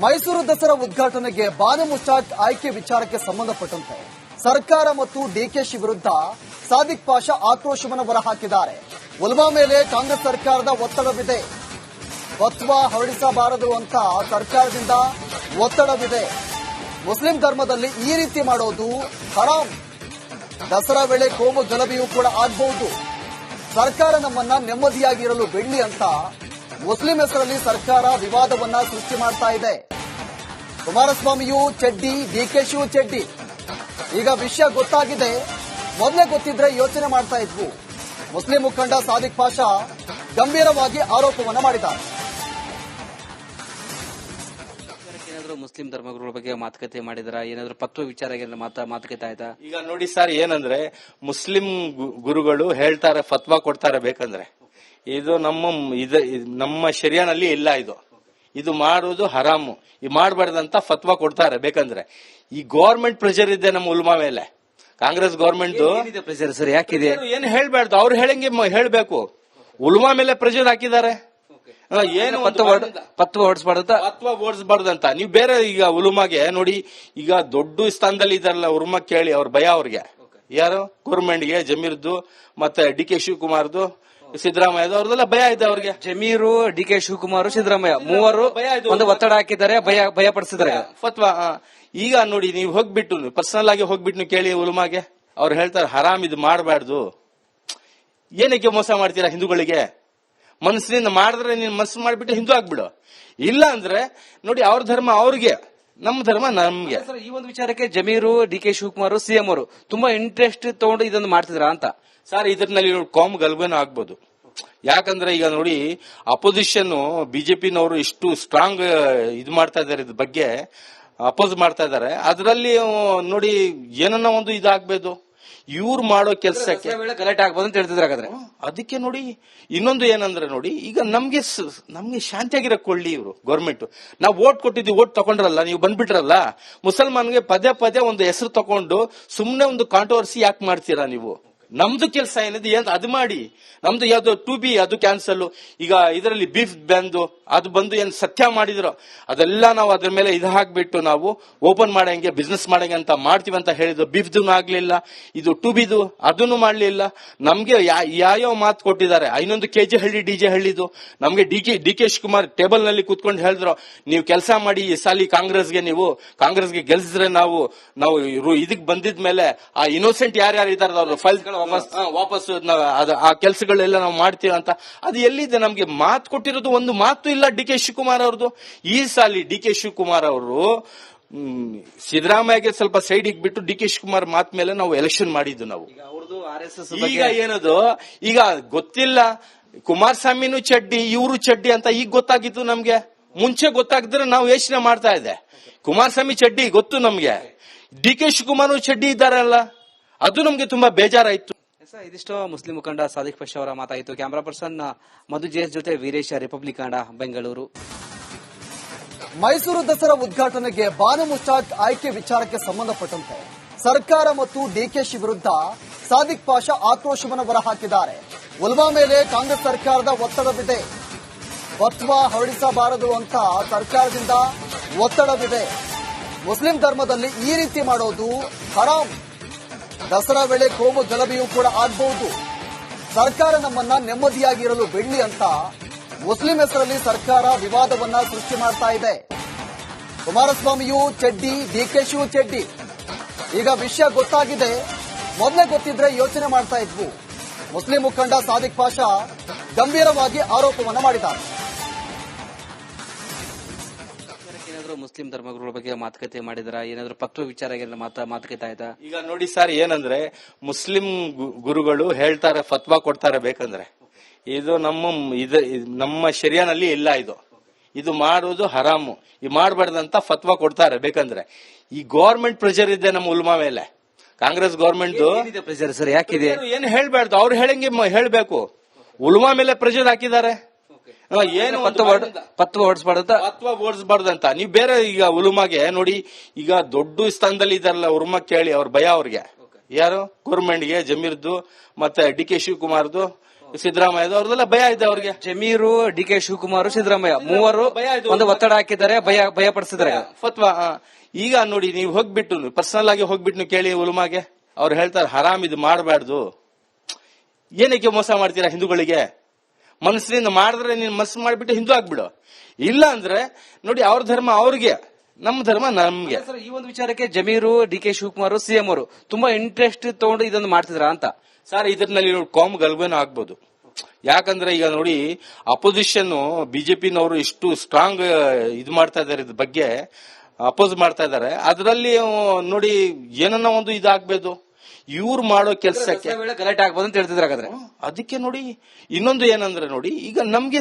ಮೈಸೂರು ದಸರಾ ಉದ್ಘಾಟನೆಗೆ ಬಾನು ಮುಸ್ತಾಕ್ ಆಯ್ಕೆ ವಿಚಾರಕ್ಕೆ ಸಂಬಂಧಪಟ್ಟಂತೆ ಸರ್ಕಾರ ಮತ್ತು ಡಿಕೆಶಿ ವಿರುದ್ಧ ಸಾದಿಕ್ ಪಾಷಾ ಆಕ್ರೋಶವನ್ನು ಹೊರಹಾಕಿದ್ದಾರೆ. ಉಲ್ಮಾ ಮೇಲೆ ಕಾಂಗ್ರೆಸ್ ಸರ್ಕಾರದ ಒತ್ತಡವಿದೆ. ಫತ್ವಾ ಹೊರಡಿಸಬಾರದು ಅಂತ ಸರ್ಕಾರದಿಂದ ಒತ್ತಡವಿದೆ. ಮುಸ್ಲಿಂ ಧರ್ಮದಲ್ಲಿ ಈ ರೀತಿ ಮಾಡೋದು ಹರಾಮ್. ದಸರಾ ವೇಳೆ ಕೋಮು ಗಲಭೆಯೂ ಕೂಡ ಆಗಬಹುದು. ಸರ್ಕಾರ ನಮ್ಮನ್ನ ನೆಮ್ಮದಿಯಾಗಿರಲು ಬೆಳ್ಳಿ ಅಂತ ಮುಸ್ಲಿಂ ಹೆಸರಲ್ಲಿ ಸರ್ಕಾರ ವಿವಾದವನ್ನ ಸೃಷ್ಟಿ ಮಾಡ್ತಾ ಇದೆ. ಕುಮಾರಸ್ವಾಮಿಯು ಚಡ್ಡಿ ಡಿಕೆಶಿಯು ಚೆಡ್ಡಿ. ಈಗ ವಿಷಯ ಗೊತ್ತಾಗಿದೆ. ಮೊದಲೇ ಗೊತ್ತಿದ್ರೆ ಯೋಚನೆ ಮಾಡ್ತಾ ಇದ್ವು. ಮುಸ್ಲಿಂ ಮುಖಂಡ ಸಾದಿಕ್ ಪಾಷಾ ಗಂಭೀರವಾಗಿ ಆರೋಪವನ್ನ ಮಾಡಿದ್ದಾರೆ. ಏನಾದ್ರು ಮುಸ್ಲಿಂ ಧರ್ಮಗಳ ಬಗ್ಗೆ ಮಾತುಕತೆ ಮಾಡಿದ್ರ? ಏನಾದ್ರು ಪತ್ವ ವಿಚಾರ ಮಾತಾ ಮಾತುಕತೆ ಆಯ್ತಾ? ಈಗ ನೋಡಿ ಸರ್ ಏನಂದ್ರೆ ಮುಸ್ಲಿಂ ಗು- ಗುರುಗಳು ಹೇಳ್ತಾರೆ ಫತ್ವಾ ಕೊಡ್ತಾರೆ ಬೇಕಂದ್ರೆ. ಇದು ನಮ್ಮ ಇದು ನಮ್ಮ ಶರಿಯಾನಲ್ಲಿ ಇಲ್ಲ ಇದು. ಇದು ಮಾಡುವುದು ಹರಾಮು. ಈ ಮಾಡಬಾರ್ದಂತ ಫತ್ವಾ ಕೊಡ್ತಾರೆ. ಬೇಕಂದ್ರೆ ಈ ಗೌರ್ಮೆಂಟ್ ಪ್ರೆಷರ್ ಇದೆ ನಮ್ಮ ಉಲ್ಮಾ ಮೇಲೆ. Congress government pressure sir? ಯಾಕಿದೆ? ಏನು ಹೇಳ್ಬಾರ್ದು? ಅವ್ರು ಹೇಳಂಗೆ ಹೇಳ್ಬೇಕು. ಉಲ್ಮಾ ಮೇಲೆ ಪ್ರೆಷರ್ ಹಾಕಿದ್ದಾರೆ. ಏನು ಪತ್ವ ಓಡಿಸ್ಬಾರ್ದಂತ? ಪತ್ವ ಓಡಿಸಬಾರ್ದಂತ. ನೀವು ಬೇರೆ ಈಗ ಉಲುಮಾಗೆ ನೋಡಿ ಈಗ ದೊಡ್ಡ ಸ್ಥಾನದಲ್ಲಿ ಇದಾರಲ್ಲ ಉರ್ಮಾ ಕೇಳಿ ಅವ್ರ ಭಯ ಅವ್ರಿಗೆ. ಯಾರು? ಗೌರ್ಮೆಂಟ್ಗೆ ಜಮೀರ್ದು ಮತ್ತೆ ಡಿ ಕೆ ಶಿವಕುಮಾರ್ದು ಸಿದ್ದರಾಮಯ್ಯದು ಅವ್ರದೆಲ್ಲ ಭಯ ಇದೆ ಅವ್ರಿಗೆ. ಜಮೀರು ಡಿ ಕೆ ಶಿವಕುಮಾರ್ ಸಿದ್ದರಾಮಯ್ಯ ಮೂವರು ಭಯ ಇದು. ಒಂದು ಒತ್ತಡ ಹಾಕಿದ್ದಾರೆ ಭಯ ಭಯ ಪಡಿಸಿದ್ದಾರೆ. ಫತ್ವಾ ಆ, ಈಗ ನೋಡಿ ನೀವು ಹೋಗ್ಬಿಟ್ಟು ಪರ್ಸನಲ್ ಆಗಿ ಹೋಗ್ಬಿಟ್ಟು ನೀವು ಕೇಳಿ ಉಲುಮಾಗೆ. ಅವ್ರು ಹೇಳ್ತಾರೆ ಹರಾಮ್ ಇದು ಮಾಡಬಾರ್ದು. ಏನಕ್ಕೆ ಮೋಸ ಮಾಡ್ತೀರಾ ಹಿಂದೂಗಳಿಗೆ? ಮನಸ್ಸಿನಿಂದ ಮಾಡಿದ್ರೆ ನೀನು ಮನಸ್ಸು ಮಾಡಿಬಿಟ್ಟು ಹಿಂದೂ ಆಗ್ಬಿಡು. ಇಲ್ಲ ಅಂದ್ರೆ ನೋಡಿ ಅವ್ರ ಧರ್ಮ ಅವ್ರಿಗೆ ನಮ್ಮ ಧರ್ಮ ನಮ್ಗೆ. ಸರ್ ಈ ಒಂದು ವಿಚಾರಕ್ಕೆ Zameer D K Shivakumar CM ಅವರು ತುಂಬಾ ಇಂಟ್ರೆಸ್ಟ್ ತಗೊಂಡು ಇದನ್ನು ಮಾಡ್ತಿದ್ರ ಅಂತ. ಸರ್ ಇದ್ರಲ್ಲಿ ಕಾಮ್ ಗಲ್ಭನೂ ಆಗ್ಬೋದು. ಯಾಕಂದ್ರೆ ಈಗ ನೋಡಿ ಅಪೋಸಿಷನ್ ಬಿಜೆಪಿನವರು ಇಷ್ಟು ಸ್ಟ್ರಾಂಗ್ ಇದು ಮಾಡ್ತಾ ಇದಾರೆ ಇದ್ರ ಬಗ್ಗೆ ಅಪೋಸ್ ಮಾಡ್ತಾ ಇದಾರೆ. ಅದರಲ್ಲಿ ನೋಡಿ ಏನನ್ನ ಒಂದು ಇದಾಗ್ಬೋದು. ಇವ್ರು ಮಾಡೋ ಕೆಲಸಕ್ಕೆ ಕಲೆಕ್ಟ್ ಗಲಾಟೆ ಆಗ್ಬೋದು ಅಂತ ಹೇಳ್ತಿದ್ರೆ ಹಾಗಾದ್ರೆ. ಅದಕ್ಕೆ ನೋಡಿ ಇನ್ನೊಂದು ಏನಂದ್ರೆ ನೋಡಿ ಈಗ ನಮ್ಗೆ ನಮ್ಗೆ ಶಾಂತಿಯಾಗಿರೋ ಕೊಳ್ಳಿ ಇವರು ಗೌರ್ಮೆಂಟ್ ನಾವು ವೋಟ್ ಕೊಟ್ಟಿದ್ವಿ ವೋಟ್ ತಗೊಂಡ್ರಲ್ಲ ನೀವು ಬಂದ್ಬಿಟ್ರಲ್ಲ ಮುಸಲ್ಮಾನ್ಗೆ ಪದೇ ಪದೇ ಒಂದು ಹೆಸರು ತಗೊಂಡು ಸುಮ್ಮನೆ ಒಂದು ಕಾಂಟ್ರವರ್ಸಿ ಯಾಕೆ ಮಾಡ್ತೀರಾ ನೀವು? ನಮ್ದು ಕೆಲಸ ಏನಿದೆ ಏನ್ ಅದು ಮಾಡಿ. ನಮ್ದು ಯಾವ್ದು ಟು ಬಿ ಅದು ಕ್ಯಾನ್ಸಲ್ ಈಗ ಇದರಲ್ಲಿ ಬೀಫ್ ಬಂದು, ಅದು ಬಂದು ಏನ್ ಸತ್ಯ ಮಾಡಿದ್ರು, ಅದೆಲ್ಲ ನಾವು ಅದ್ರ ಮೇಲೆ ಇದು ಹಾಕ್ಬಿಟ್ಟು ನಾವು ಓಪನ್ ಮಾಡಂಗೆ ಬಿಸ್ನೆಸ್ ಮಾಡಂಗೆ ಅಂತ ಮಾಡ್ತೀವಿ ಅಂತ ಹೇಳಿದ್ರು. ಬೀಫ್ದು ಆಗ್ಲಿಲ್ಲ, ಇದು ಟು ಬಿದು ಅದನ್ನು ಮಾಡ್ಲಿಲ್ಲ. ನಮ್ಗೆ ಯಾ- ಯಾವ್ಯಾವ ಮಾತು ಕೊಟ್ಟಿದ್ದಾರೆ ಇನ್ನೊಂದು ಕೆಜಿ ಹಳ್ಳಿ ಡಿ ಜೆ ಹಳ್ಳಿದು. ನಮ್ಗೆ D K D K Shivakumar ಟೇಬಲ್ನಲ್ಲಿ ಕೂತ್ಕೊಂಡು ಹೇಳಿದ್ರು, ನೀವು ಕೆಲಸ ಮಾಡಿ ಈ ಸಾಲಿ ಕಾಂಗ್ರೆಸ್ಗೆ ನೀವು, ಕಾಂಗ್ರೆಸ್ಗೆ ಗೆಲ್ಸಿದ್ರೆ ನಾವು ನಾವು ಇದಕ್ಕೆ ಬಂದಿದ್ಮೇಲೆ ಬಂದಿದ್ ಮೇಲೆ ಆ ಇನ್ನೋಸೆಂಟ್ ಯಾರ್ಯಾರು ಇದಾರೆ ಅವ್ರ ಫೈಲ್ಸ್ ವಾಪಸ್ ಆ, ವಾಪಸ್ ಆ ಕೆಲಸಗಳೆಲ್ಲ ನಾವು ಮಾಡ್ತೀವಿ ಅಂತ ಅದು ಎಲ್ಲಿದೆ ನಮ್ಗೆ ಮಾತು ಕೊಟ್ಟಿರೋದು ಒಂದು ಮಾತು ಇಲ್ಲ ಡಿ ಕೆ ಶಿವಕುಮಾರ್ ಅವ್ರದ್ದು. ಈ ಸಾಲಿ ಡಿ ಕೆ ಶಿವಕುಮಾರ್ ಅವರು ಸಿದ್ದರಾಮಯ್ಯಗೆ ಸ್ವಲ್ಪ ಸೈಡ್ ಬಿಟ್ಟು ಡಿ ಕೆ ಶಿವಕುಮಾರ್ ಮಾತ್ ಮೇಲೆ ನಾವು ಎಲೆಕ್ಷನ್ ಮಾಡಿದ್ದು ನಾವು. ಈಗ ಅವ್ರದ್ದು ಆರ್ ಎಸ್ ಎಸ್ ಈಗ ಏನದು? ಈಗ ಗೊತ್ತಿಲ್ಲ. ಕುಮಾರಸ್ವಾಮಿನೂ ಚಡ್ಡಿ ಇವರು ಚಡ್ಡಿ ಅಂತ ಈಗ ಗೊತ್ತಾಗಿತ್ತು ನಮ್ಗೆ. ಮುಂಚೆ ಗೊತ್ತಾಗಿದ್ರೆ ನಾವು ಯೋಚನೆ ಮಾಡ್ತಾ ಇದ್ದೆ. ಕುಮಾರಸ್ವಾಮಿ ಚಡ್ಡಿ ಗೊತ್ತು ನಮ್ಗೆ. ಡಿ ಕೆ ಶಿವಕುಮಾರ್ ಚಡ್ಡಿ ಇದ್ದಾರಲ್ಲ. ಅದು ನಮ್ಗೆ ತುಂಬಾ ಬೇಜಾರಾಯ್ತು. ಸರ್, ಇದಿಷ್ಟು ಮುಸ್ಲಿಂ ಮುಖಂಡ ಸಾದಿಕ್ ಪಶ್ ಅವರ ಮಾತಾಯಿತು. ಕ್ಯಾಮರಾ ಪರ್ಸನ್ ಮಧು ಜೇಸ್ ಜೊತೆ ವೀರೇಶ ರಿಪಬ್ಲಿಕ್ ಕನ್ನಡ ಬೆಂಗಳೂರು. ಮೈಸೂರು ದಸರಾ ಉದ್ಘಾಟನೆಗೆ ಬಾನು ಮುಸ್ತಾಕ್ ಆಯ್ಕೆ ವಿಚಾರಕ್ಕೆ ಸಂಬಂಧಪಟ್ಟಂತೆ ಸರ್ಕಾರ ಮತ್ತು ಡಿಕೆಶಿ ವಿರುದ್ಧ ಸಾದಿಕ್ ಪಾಷಾ ಆಕ್ರೋಶವನ್ನು ಹೊರಹಾಕಿದ್ದಾರೆ. ಉಲ್ಮಾ ಮೇಲೆ ಕಾಂಗ್ರೆಸ್ ಸರ್ಕಾರದ ಒತ್ತಡವಿದೆ. ಫತ್ವಾ ಹೊರಡಿಸಬಾರದು ಅಂತ ಸರ್ಕಾರದಿಂದ ಒತ್ತಡವಿದೆ. ಮುಸ್ಲಿಂ ಧರ್ಮದಲ್ಲಿ ಈ ರೀತಿ ಮಾಡೋದು ಹರಾಮ್. ದಸರಾ ವೇಳೆ ಕೋಮು ಗಲಭೆಯೂ ಕೂಡ ಆಗಬಹುದು. ಸರ್ಕಾರ ನಮ್ಮನ್ನ ನೆಮ್ಮದಿಯಾಗಿರಲು ಬೆಳ್ಳಿ ಅಂತ ಮುಸ್ಲಿಂ ಹೆಸರಲ್ಲಿ ಸರ್ಕಾರ ವಿವಾದವನ್ನ ಸೃಷ್ಟಿ ಮಾಡ್ತಾ ಇದೆ. ಕುಮಾರಸ್ವಾಮಿಯು ಚೆಡ್ಡಿ, ಡಿಕೆಶಿಯು ಚೆಡ್ಡಿ. ಈಗ ವಿಷಯ ಗೊತ್ತಾಗಿದೆ. ಮೊದಲೇ ಗೊತ್ತಿದ್ರೆ ಯೋಚನೆ ಮಾಡ್ತಾ ಇದ್ವು. ಮುಸ್ಲಿಂ ಮುಖಂಡ ಸಾದಿಕ್ ಪಾಷಾ ಗಂಭೀರವಾಗಿ ಆರೋಪವನ್ನು ಮಾಡಿದ್ದಾರೆ. ಏನಾದ್ರು ಮುಸ್ಲಿಂ ಧರ್ಮಗುರುಗಳ ಬಗ್ಗೆ ಮಾತುಕತೆ ಮಾಡಿದ್ರ? ಏನಾದ್ರು ಪತ್ವ ವಿಚಾರ ಮಾತಾ ಮಾತುಕತೆ ಆಯ್ತಾ? ಈಗ ನೋಡಿ ಸರ್ ಏನಂದ್ರೆ ಮುಸ್ಲಿಂ ಗುರುಗಳು ಹೇಳ್ತಾರೆ ಫತ್ವಾ ಕೊಡ್ತಾರೆ ಬೇಕಂದ್ರೆ. ಇದು ನಮ್ಮ ಇದು ನಮ್ಮ ಶರಿಯಾನಲ್ಲಿ ಇಲ್ಲ ಇದು. ಇದು ಮಾಡುವುದು ಹರಾಮು. ಈ ಮಾಡಬಾರ್ದಂತ ಫತ್ವಾ ಕೊಡ್ತಾರೆ ಬೇಕಂದ್ರೆ. ಈ ಗೌರ್ಮೆಂಟ್ ಪ್ರೆಷರ್ ಇದೆ ನಮ್ಮ ಉಲ್ಮಾ ಮೇಲೆ. Congress government pressure sir? ಯಾಕಿದೆ? ಏನು ಹೇಳ್ಬಾರ್ದು. ಅವ್ರು ಹೇಳಂಗೆ ಹೇಳ್ಬೇಕು. ಉಲ್ಮಾ ಮೇಲೆ ಪ್ರೆಷರ್ ಹಾಕಿದ್ದಾರೆ. ಏನು ಪತ್ವ ಓಡಿಸ್ಬಾರ್ದಂತ ಪತ್ವ ಓಡಿಸ್ಬಾರ್ದಂತ ನೀವು ಬೇರೆ ಈಗ ಉಲುಮಾಗೆ ನೋಡಿ ಈಗ ದೊಡ್ಡ ಸ್ಥಾನದಲ್ಲಿ ಇದಾರಲ್ಲ ಉರ್ಮ ಕೇಳಿ ಅವ್ರ ಭಯ ಅವ್ರಿಗೆ. ಯಾರು? ಗೌರ್ಮೆಂಟ್ಗೆ ಜಮೀರ್ದು ಮತ್ತೆ ಡಿ ಕೆ ಶಿವಕುಮಾರ್ದು ಸಿದ್ದರಾಮಯ್ಯ ಅವ್ರದೆಲ್ಲ ಭಯ ಇದೆ ಅವ್ರಿಗೆ. ಜಮೀರು ಡಿ ಕೆ ಶಿವಕುಮಾರ್ ಸಿದ್ದರಾಮಯ್ಯ ಮೂವರು. ಒಂದು ಒತ್ತಡ ಹಾಕಿದ್ದಾರೆ ಭಯ ಭಯ ಪಡಿಸಿದ್ದಾರೆ ಫತ್ವಾ ಈಗ ನೋಡಿ ನೀವು ಹೋಗ್ಬಿಟ್ಟು ಪರ್ಸನಲ್ ಆಗಿ ಹೋಗ್ಬಿಟ್ಟು ಕೇಳಿ ಉಲುಮಾಗೆ. ಅವ್ರು ಹೇಳ್ತಾರೆ ಹರಾಮ್ ಇದು ಮಾಡಬಾರ್ದು ಏನಕ್ಕೆ ಮೋಸ ಮಾಡ್ತೀರಾ ಹಿಂದೂಗಳಿಗೆ? ಮನಸ್ಸಿನಿಂದ ಮಾಡಿದ್ರೆ ನೀನು ಮನಸ್ಸು ಮಾಡಿಬಿಟ್ಟು ಹಿಂದೂ ಆಗ್ಬಿಡು. ಇಲ್ಲ ಅಂದ್ರೆ ನೋಡಿ ಅವ್ರ ಧರ್ಮ ಅವ್ರಿಗೆ ನಮ್ಮ ಧರ್ಮ ನಮ್ಗೆ. ಸರ್ ಈ ಒಂದು ವಿಚಾರಕ್ಕೆ Zameer D K Shivakumar CM ಅವರು ತುಂಬಾ ಇಂಟ್ರೆಸ್ಟ್ ತಗೊಂಡು ಇದನ್ನು ಮಾಡ್ತಿದ್ರ ಅಂತ. ಸರ್ ಇದ್ರಲ್ಲಿ ನೋಡಿ ಕಾಮ್ ಗಲ್ಭೆನೂ ಆಗ್ಬೋದು. ಯಾಕಂದ್ರೆ ಈಗ ನೋಡಿ ಅಪೋಸಿಷನ್ ಬಿಜೆಪಿನವರು ಇಷ್ಟು ಸ್ಟ್ರಾಂಗ್ ಇದು ಮಾಡ್ತಾ ಇದಾರೆ ಇದ್ರ ಬಗ್ಗೆ ಅಪೋಸ್ ಮಾಡ್ತಾ ಇದಾರೆ. ಅದರಲ್ಲಿ ನೋಡಿ ಏನನ್ನ ಒಂದು ಇದಾಗ್ಬೋದು. ಇವ್ರು ಮಾಡೋ ಕೆಲ್ಸಕ್ಕೆ ಗಲಾಟೆ ಆಗ್ಬೋದು ಅಂತ ಹೇಳ್ತಿದ್ರು ಹಾಗಾದ್ರೆ. ಅದಕ್ಕೆ ನೋಡಿ ಇನ್ನೊಂದು ಏನಂದ್ರೆ ನೋಡಿ ಈಗ ನಮ್ಗೆ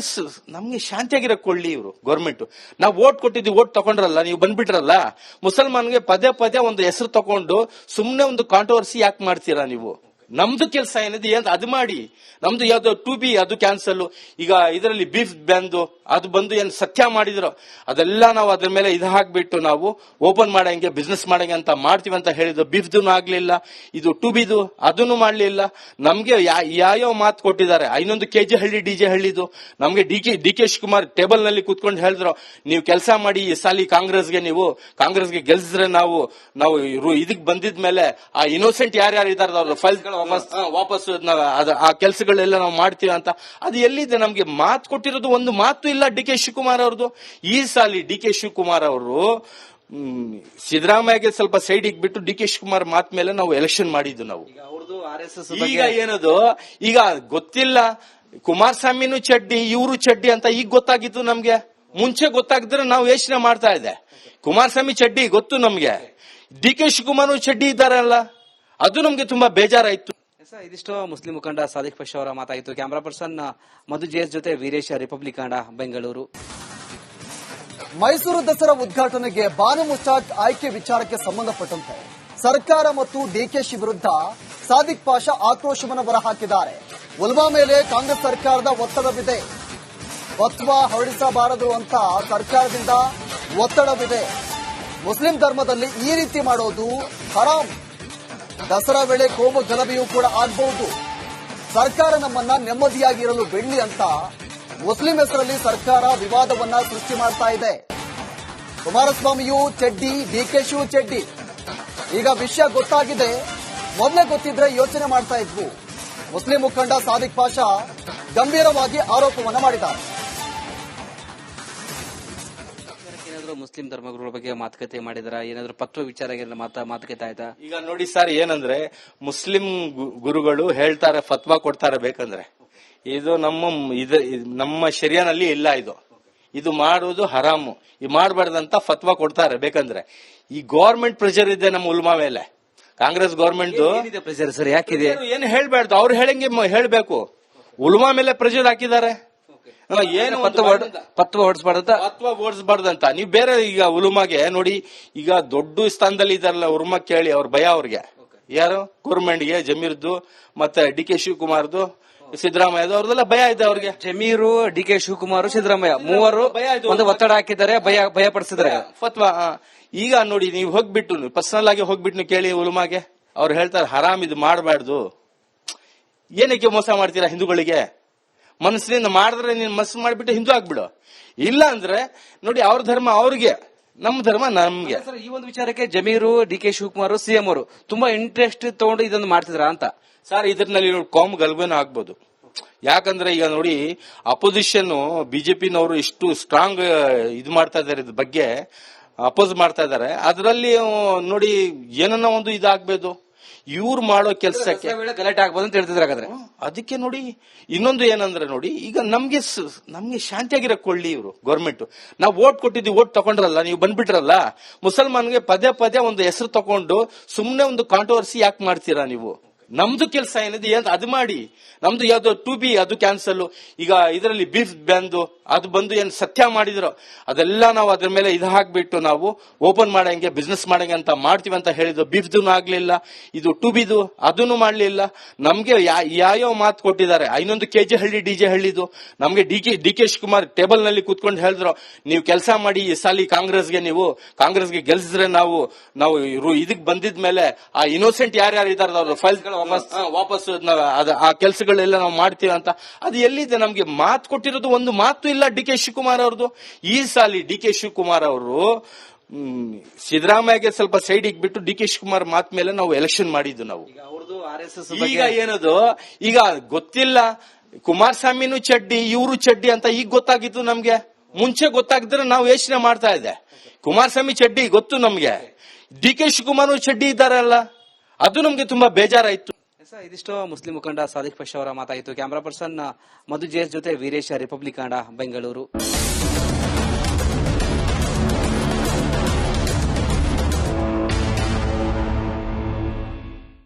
ನಮ್ಗೆ ಶಾಂತಿಯಾಗಿರೋ ಕೊಳ್ಳಿ ಇವರು ಗೌರ್ಮೆಂಟ್ ನಾವು ವೋಟ್ ಕೊಟ್ಟಿದ್ವಿ ವೋಟ್ ತಗೊಂಡ್ರಲ್ಲ ನೀವು ಬಂದ್ಬಿಟ್ರಲ್ಲ ಮುಸಲ್ಮಾನ್ಗೆ ಪದೇ ಪದೇ ಒಂದು ಹೆಸರು ತಗೊಂಡು ಸುಮ್ನೆ ಒಂದು ಕಾಂಟ್ರವರ್ಸಿ ಯಾಕೆ ಮಾಡ್ತೀರಾ ನೀವು? ನಮ್ದು ಕೆಲಸ ಏನಿದೆ ಏನ್ ಅದು ಮಾಡಿ. ನಮ್ದು ಯಾವ್ದು ಟು ಬಿ ಅದು ಕ್ಯಾನ್ಸಲ್ ಈಗ ಇದರಲ್ಲಿ ಬೀಫ್ ಬಂದು, ಅದು ಬಂದು ಏನ್ ಸತ್ಯ ಮಾಡಿದ್ರು, ಅದೆಲ್ಲ ನಾವು ಅದ್ರ ಮೇಲೆ ಇದು ಹಾಕ್ಬಿಟ್ಟು ನಾವು ಓಪನ್ ಮಾಡಂಗೆ ಬಿಸ್ನೆಸ್ ಮಾಡಂಗೆ ಅಂತ ಮಾಡ್ತೀವಿ ಅಂತ ಹೇಳಿದ್ರು. ಬೀಫ್ದು ಆಗ್ಲಿಲ್ಲ, ಇದು ಟು ಬಿದು ಅದನ್ನು ಮಾಡ್ಲಿಲ್ಲ. ನಮ್ಗೆ ಯಾ- ಯಾವ್ಯಾವ ಮಾತು ಕೊಟ್ಟಿದ್ದಾರೆ ಇನ್ನೊಂದು ಕೆಜಿ ಹಳ್ಳಿ, ಡಿ ಜೆ ಹಳ್ಳಿದು. ನಮ್ಗೆ D K D K Shivakumar ಟೇಬಲ್ನಲ್ಲಿ ಕೂತ್ಕೊಂಡು ಹೇಳಿದ್ರು, ನೀವು ಕೆಲಸ ಮಾಡಿ ಈ ಸಾಲಿ ಕಾಂಗ್ರೆಸ್ಗೆ ನೀವು, ಕಾಂಗ್ರೆಸ್ಗೆ ಗೆಲ್ಸಿದ್ರೆ ನಾವು ನಾವು ಇದಕ್ಕೆ ಬಂದಿದ್ಮೇಲೆ ಮೇಲೆ ಆ ಇನ್ನೋಸೆಂಟ್ ಯಾರ್ಯಾರು ಇದಾರೆ ಅವ್ರ ಫೈಲ್ಸ್ ವಾಪಸ್ ವಾಪಸ್ ಆ ಕೆಲಸಗಳೆಲ್ಲ ನಾವು ಮಾಡ್ತೀವಿ ಅಂತ. ಅದು ಎಲ್ಲಿದೆ ನಮ್ಗೆ ಮಾತು ಕೊಟ್ಟಿರೋದು ಒಂದು ಮಾತು ಇಲ್ಲ ಡಿ ಕೆ ಶಿವಕುಮಾರ್ ಅವ್ರದ್ದು. ಈ ಸಾಲಿ ಡಿ ಕೆ ಶಿವಕುಮಾರ್ ಅವರು ಸಿದ್ದರಾಮಯ್ಯಗೆ ಸ್ವಲ್ಪ ಸೈಡ್ ಬಿಟ್ಟು ಡಿ ಕೆ ಶಿವಕುಮಾರ್ ಮಾತ್ ಮೇಲೆ ನಾವು ಎಲೆಕ್ಷನ್ ಮಾಡಿದ್ದು ನಾವು. ಈಗ ಅವ್ರದ್ದು ಆರ್ ಎಸ್ ಎಸ್ ಈಗ ಏನದು? ಈಗ ಗೊತ್ತಿಲ್ಲ. ಕುಮಾರಸ್ವಾಮಿನೂ ಚಡ್ಡಿ ಇವರು ಚಡ್ಡಿ ಅಂತ ಈಗ ಗೊತ್ತಾಗಿತ್ತು ನಮ್ಗೆ. ಮುಂಚೆ ಗೊತ್ತಾಗಿದ್ರೆ ನಾವು ಯೋಚನೆ ಮಾಡ್ತಾ ಇದ್ದೆ. ಕುಮಾರಸ್ವಾಮಿ ಚಡ್ಡಿ ಗೊತ್ತು ನಮ್ಗೆ. ಡಿ ಕೆ ಶಿವಕುಮಾರ್ ಚಡ್ಡಿ ಇದ್ದಾರಲ್ಲ. ಅದು ನಮ್ಗೆ ತುಂಬಾ ಬೇಜಾರಾಯ್ತು. ಇದಿಷ್ಟು ಮುಸ್ಲಿಂ ಮುಖಂಡ ಸಾದಿಕ್ ಪಶ್ ಅವರ ಮಾತಾಗಿತ್ತು ಕ್ಯಾಮರಾ ಪರ್ಸನ್ ಮಧು ಜೇಸ್ ಜೊತೆ ವೀರೇಶ ರಿಪಬ್ಲಿಕ್ ಕನ್ನಡ, ಬೆಂಗಳೂರು. ಮೈಸೂರು ದಸರಾ ಉದ್ಘಾಟನೆಗೆ ಬಾನು ಮುಸ್ತಾಕ್ ಆಯ್ಕೆ ವಿಚಾರಕ್ಕೆ ಸಂಬಂಧಪಟ್ಟಂತೆ ಸರ್ಕಾರ ಮತ್ತು ಡಿಕೆಶಿ ವಿರುದ್ಧ ಸಾದಿಕ್ ಪಾಷಾ ಆಕ್ರೋಶವನ್ನು ಹೊರಹಾಕಿದ್ದಾರೆ. ಉಲ್ಮಾ ಮೇಲೆ ಕಾಂಗ್ರೆಸ್ ಸರ್ಕಾರದ ಒತ್ತಡವಿದೆ. ಒತ್ತುವ ಹೊರಡಿಸಬಾರದು ಅಂತ ಸರ್ಕಾರದಿಂದ ಒತ್ತಡವಿದೆ. ಮುಸ್ಲಿಂ ಧರ್ಮದಲ್ಲಿ ಈ ರೀತಿ ಮಾಡೋದು ಹರಾಮ್. ದಸರಾ ವೇಳೆ ಕೋಮು ಗಲಭೆಯೂ ಕೂಡ ಆಗಬಹುದು. ಸರ್ಕಾರ ನಮ್ಮನ್ನ ನೆಮ್ಮದಿಯಾಗಿರಲು ಬೆಳ್ಳಿ ಅಂತ ಮುಸ್ಲಿಂ ಹೆಸರಲ್ಲಿ ಸರ್ಕಾರ ವಿವಾದವನ್ನ ಸೃಷ್ಟಿ ಮಾಡ್ತಾ ಇದೆ. ಕುಮಾರಸ್ವಾಮಿಯು ಚಡ್ಡಿ, ಡಿಕೆಶಿಯು ಚೆಡ್ಡಿ. ಈಗ ವಿಷಯ ಗೊತ್ತಾಗಿದೆ. ಮೊದಲೇ ಗೊತ್ತಿದ್ರೆ ಯೋಚನೆ ಮಾಡ್ತಾ ಇದ್ವು. ಮುಸ್ಲಿಂ ಮುಖಂಡ ಸಾದಿಕ್ ಪಾಷಾ ಗಂಭೀರವಾಗಿ ಆರೋಪವನ್ನ ಮಾಡಿದ್ದಾರೆ. ಏನಾದ್ರು ಮುಸ್ಲಿಂ ಧರ್ಮಗಳ ಬಗ್ಗೆ ಮಾತುಕತೆ ಮಾಡಿದ್ರ? ಏನಾದ್ರು ಪತ್ವ ವಿಚಾರ ಮಾತಾ ಮಾತುಕತೆ ಆಯ್ತಾ? ಈಗ ನೋಡಿ ಸರ್ ಏನಂದ್ರೆ ಮುಸ್ಲಿಂ ಗುರುಗಳು ಹೇಳ್ತಾರೆ ಫತ್ವಾ ಕೊಡ್ತಾರೆ ಬೇಕಂದ್ರೆ. ಇದು ನಮ್ಮ ಇದು ನಮ್ಮ ಶರಿಯಾನಲ್ಲಿ ಇಲ್ಲ ಇದು. ಇದು ಮಾಡುವುದು ಹರಾಮು. ಈ ಮಾಡಬಾರ್ದಂತ ಫತ್ವಾ ಕೊಡ್ತಾರೆ ಬೇಕಂದ್ರೆ. ಈ ಗೌರ್ಮೆಂಟ್ ಪ್ರೆಷರ್ ಇದೆ ನಮ್ಮ ಉಲ್ಮಾ ಮೇಲೆ. Congress government pressure sir? ಯಾಕಿದೆ? ಏನು ಹೇಳ್ಬಾರ್ದು. ಅವ್ರು ಹೇಳಂಗೆ ಹೇಳ್ಬೇಕು. ಉಲ್ಮಾ ಮೇಲೆ ಪ್ರೆಷರ್ ಹಾಕಿದ್ದಾರೆ. ಏನು ಪತ್ವ ಓಡಿಸ್ಬಾರ್ದಂತ ಪತ್ವ ಓಡಿಸಬಾರ್ದಂತ ನೀವು ಬೇರೆ ಈಗ ಉಲುಮಾಗೆ ನೋಡಿ ಈಗ ದೊಡ್ಡ ಸ್ಥಾನದಲ್ಲಿ ಇದಾರಲ್ಲ ಉರ್ಮ ಕೇಳಿ ಅವ್ರ ಭಯ ಅವ್ರಿಗೆ. ಯಾರು? ಗೋರ್ಮೆಂಟ್ಗೆ ಜಮೀರ್ದು ಮತ್ತೆ ಡಿ ಕೆ ಶಿವಕುಮಾರ್ದು ಸಿದ್ದರಾಮಯ್ಯ ಅವ್ರದೆಲ್ಲ ಭಯ ಇದೆ ಅವ್ರಿಗೆ. ಜಮೀರು ಡಿ ಕೆ ಶಿವಕುಮಾರ್ ಸಿದ್ದರಾಮಯ್ಯ ಮೂವರು. ಒಂದು ಒತ್ತಡ ಹಾಕಿದ್ದಾರೆ ಭಯ ಭಯ ಪಡಿಸಿದ್ದಾರೆ. ಫತ್ವಾ ಆ. ಈಗ ನೋಡಿ ನೀವು ಹೋಗ್ಬಿಟ್ಟು ಪರ್ಸನಲ್ ಆಗಿ ಹೋಗ್ಬಿಟ್ಟು ಕೇಳಿ ಉಲುಮಾಗೆ. ಅವ್ರು ಹೇಳ್ತಾರೆ ಹರಾಮ್ ಇದು ಮಾಡಬಾರ್ದು. ಏನಕ್ಕೆ ಮೋಸ ಮಾಡ್ತೀರಾ ಹಿಂದೂಗಳಿಗೆ? ಮನಸ್ಸಿನಿಂದ ಮಾಡಿದ್ರೆ ನೀನು ಮನಸ್ಸು ಮಾಡಿಬಿಟ್ಟು ಹಿಂದೂ ಆಗ್ಬಿಡು. ಇಲ್ಲ ಅಂದ್ರೆ ನೋಡಿ ಅವ್ರ ಧರ್ಮ ಅವ್ರಿಗೆ ನಮ್ಮ ಧರ್ಮ ನಮ್ಗೆ. ಸರ್ ಈ ಒಂದು ವಿಚಾರಕ್ಕೆ Zameer D K Shivakumar CM ಅವರು ತುಂಬಾ ಇಂಟ್ರೆಸ್ಟ್ ತಗೊಂಡು ಇದನ್ನು ಮಾಡ್ತಿದ್ರ ಅಂತ. ಸರ್ ಇದ್ರಲ್ಲಿ ಕಾಮ್ ಗಲ್ಭೆನೂ ಆಗ್ಬೋದು. ಯಾಕಂದ್ರೆ ಈಗ ನೋಡಿ ಅಪೋಸಿಷನ್ ಬಿಜೆಪಿನವರು ಇಷ್ಟು ಸ್ಟ್ರಾಂಗ್ ಇದು ಮಾಡ್ತಾ ಇದಾರೆ ಇದ್ರ ಬಗ್ಗೆ ಅಪೋಸ್ ಮಾಡ್ತಾ ಇದಾರೆ. ಅದರಲ್ಲಿ ನೋಡಿ ಏನನ್ನ ಒಂದು ಇದಾಗ್ಬೋದು. ಇವ್ರು ಮಾಡೋ ಕೆಲಸಕ್ಕೆ ಕಲೆಕ್ಟ್ ಗಲಾಟೆ ಆಗ್ಬೋದು ಅಂತ ಹೇಳ್ತಿದ್ರು ಹಾಗಾದ್ರೆ. ಅದಕ್ಕೆ ನೋಡಿ ಇನ್ನೊಂದು ಏನಂದ್ರೆ ನೋಡಿ ಈಗ ನಮ್ಗೆ ನಮ್ಗೆ ಶಾಂತಿಯಾಗಿರೋ ಕೊಳ್ಳಿ ಇವರು ಗೌರ್ಮೆಂಟ್ ನಾವು ವೋಟ್ ಕೊಟ್ಟಿದ್ವಿ ವೋಟ್ ತಗೊಂಡ್ರಲ್ಲ ನೀವು ಬಂದ್ಬಿಟ್ರಲ್ಲ ಮುಸಲ್ಮಾನ್ಗೆ ಪದೇ ಪದೇ ಒಂದು ಹೆಸರು ತಗೊಂಡು ಸುಮ್ಮನೆ ಒಂದು ಕಾಂಟ್ರವರ್ಸಿ ಯಾಕೆ ಮಾಡ್ತೀರಾ ನೀವು? ನಮ್ದು ಕೆಲಸ ಏನಿದೆ, ಏನ್ ಅದು ಮಾಡಿ. ನಮ್ದು ಯಾವ್ದು ಟು ಬಿ ಅದು ಕ್ಯಾನ್ಸಲ್ ಈಗ ಇದರಲ್ಲಿ ಬೀಫ್ ಬಂದು, ಅದು ಬಂದು ಏನ್ ಸತ್ಯ ಮಾಡಿದ್ರು, ಅದೆಲ್ಲ ನಾವು ಅದ್ರ ಮೇಲೆ ಇದು ಹಾಕ್ಬಿಟ್ಟು ನಾವು ಓಪನ್ ಮಾಡಂಗೆ ಬಿಸ್ನೆಸ್ ಮಾಡಂಗೆ ಅಂತ ಮಾಡ್ತೀವಿ ಅಂತ ಹೇಳಿದ್ರು. ಬೀಫ್ದು ಆಗ್ಲಿಲ್ಲ, ಇದು ಟು ಬಿದು ಅದನ್ನು ಮಾಡ್ಲಿಲ್ಲ. ನಮ್ಗೆ ಯಾ- ಯಾವ್ಯಾವ ಮಾತು ಕೊಟ್ಟಿದ್ದಾರೆ ಇನ್ನೊಂದು ಕೆಜಿ ಹಳ್ಳಿ ಡಿ ಜೆ ಹಳ್ಳಿದು. ನಮ್ಗೆ D K D K Shivakumar ಟೇಬಲ್ನಲ್ಲಿ ಕೂತ್ಕೊಂಡು ಹೇಳಿದ್ರು, ನೀವು ಕೆಲಸ ಮಾಡಿ ಈ ಸಾಲಿ ಕಾಂಗ್ರೆಸ್ಗೆ ನೀವು, ಕಾಂಗ್ರೆಸ್ಗೆ ಗೆಲ್ಸಿದ್ರೆ ನಾವು ನಾವು ಇದಕ್ಕೆ ಬಂದಿದ್ಮೇಲೆ ಬಂದಿದ್ ಮೇಲೆ ಆ ಇನ್ನೋಸೆಂಟ್ ಯಾರ್ಯಾರು ಇದಾರ ಅವ್ರ ಫೈಲ್ಸ್ ವಾಪಸ್ ವಾಪಸ್ ಆ ಕೆಲಸಗಳೆಲ್ಲ ನಾವು ಮಾಡ್ತೀವಿ ಅಂತ. ಅದು ಎಲ್ಲಿದೆ? ನಮ್ಗೆ ಮಾತು ಕೊಟ್ಟಿರೋದು ಒಂದು ಮಾತು ಇಲ್ಲ ಡಿ ಕೆ ಶಿವಕುಮಾರ್ ಅವ್ರದ್ದು. ಈ ಸಾಲಿ ಡಿ ಕೆ ಶಿವಕುಮಾರ್ ಅವರು ಸಿದ್ದರಾಮಯ್ಯಗೆ ಸ್ವಲ್ಪ ಸೈಡ್ ಬಿಟ್ಟು ಡಿ ಕೆ ಶಿವಕುಮಾರ್ ಮಾತ್ ಮೇಲೆ ನಾವು ಎಲೆಕ್ಷನ್ ಮಾಡಿದ್ದು ನಾವು. ಈಗ ಅವ್ರದ್ದು ಆರ್ ಎಸ್ ಎಸ್ ಈಗ ಏನದು? ಈಗ ಗೊತ್ತಿಲ್ಲ. ಕುಮಾರಸ್ವಾಮಿನೂ ಚಡ್ಡಿ ಇವರು ಚಡ್ಡಿ ಅಂತ ಈಗ ಗೊತ್ತಾಗಿತ್ತು ನಮ್ಗೆ. ಮುಂಚೆ ಗೊತ್ತಾಗಿದ್ರೆ ನಾವು ಯೋಚನೆ ಮಾಡ್ತಾ ಇದ್ದೆ. ಕುಮಾರಸ್ವಾಮಿ ಚಡ್ಡಿ ಗೊತ್ತು ನಮ್ಗೆ. ಡಿ ಕೆ ಶಿವಕುಮಾರ್ ಚಡ್ಡಿ ಇದ್ದಾರಲ್ಲ. ಅದು ನಮ್ಗೆ ತುಂಬಾ ಬೇಜಾರಾಯ್ತು. ಸರ್, ಇದಿಷ್ಟು ಮುಸ್ಲಿಂ ಮುಖಂಡ ಸಾದಿಕ್ ಪಶ್ ಅವರ ಮಾತಾಯಿತು. ಕ್ಯಾಮರಾ ಪರ್ಸನ್ ಮಧು ಜೇಸ್ ಜೊತೆ ವೀರೇಶ ರಿಪಬ್ಲಿಕ್ ಕನ್ನಡ, ಬೆಂಗಳೂರು.